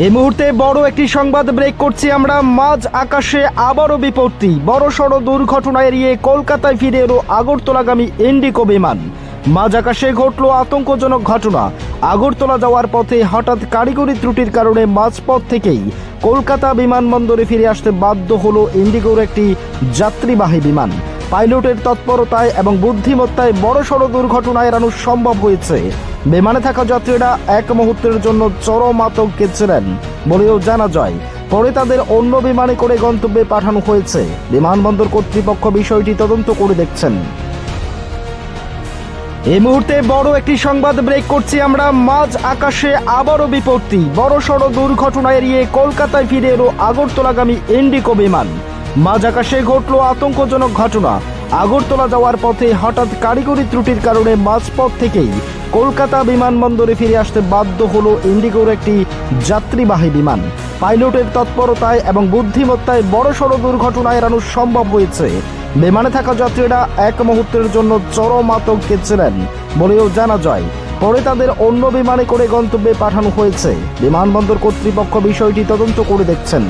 এই মুহূর্তে বড় একটি সংবাদ ব্রেক করছি আমরা। মাঝ আকাশে আবারও বিপত্তি। বড় সড় দুর্ঘটনা এড়িয়ে কলকাতায় ফিরে এলো আগরতলাগামী ইন্ডিকো বিমান। মাঝ আকাশে ঘটল আতঙ্কজনক ঘটনা। আগরতলা যাওয়ার পথে হঠাৎ কারিগরি ত্রুটির কারণে মাঝপথ থেকেই কলকাতা বিমানবন্দরে ফিরে আসতে বাধ্য হলো ইন্ডিগোর একটি যাত্রীবাহী বিমান। পাইলটের তৎপরতায় এবং বুদ্ধিমত্তায় বড়সড় দুর্ঘটনা এড়ানো সম্ভব হয়েছে। বিমানে থাকা যাত্রীরা এক মুহূর্তের জন্য চরম আতঙ্কে ছিলেন বলেও জানা যায়। পরে তাদের অন্য বিমানে করে গন্তব্যে পাঠানো হয়েছে। বিমানবন্দর কর্তৃপক্ষ বিষয়টি তদন্ত করে দেখছেন। এই মুহূর্তে বড় একটি সংবাদ ব্রেক করছি আমরা। মাঝ আকাশে আবারও বিপত্তি বড় সড় দুর্ঘটনা এড়িয়ে কলকাতায় ফিরে এলো আগরতলাগামী ইন্ডিকো বিমান। মাঝ আকাশে ঘটল আতঙ্কজনক ঘটনা। আগরতলা যাওয়ার পথে হঠাৎ কারিগরি ত্রুটির কারণে মাঝপথ থেকেই কলকাতা বিমানবন্দরে ফিরে আসতে বাধ্য হলো ইন্ডিগোর একটি যাত্রীবাহী বিমান। পাইলটের তৎপরতায় এবং বুদ্ধিমত্তায় বড়সড় দুর্ঘটনা এড়ানো সম্ভব হয়েছে। বিমানে থাকা যাত্রীরা এক মুহূর্তের জন্য চরম আতঙ্কে ছিলেন বলেও জানা যায়। পরে তাদের অন্য বিমানে করে গন্তব্যে পাঠানো হয়েছে। বিমানবন্দর কর্তৃপক্ষ বিষয়টি তদন্ত করে দেখছেন।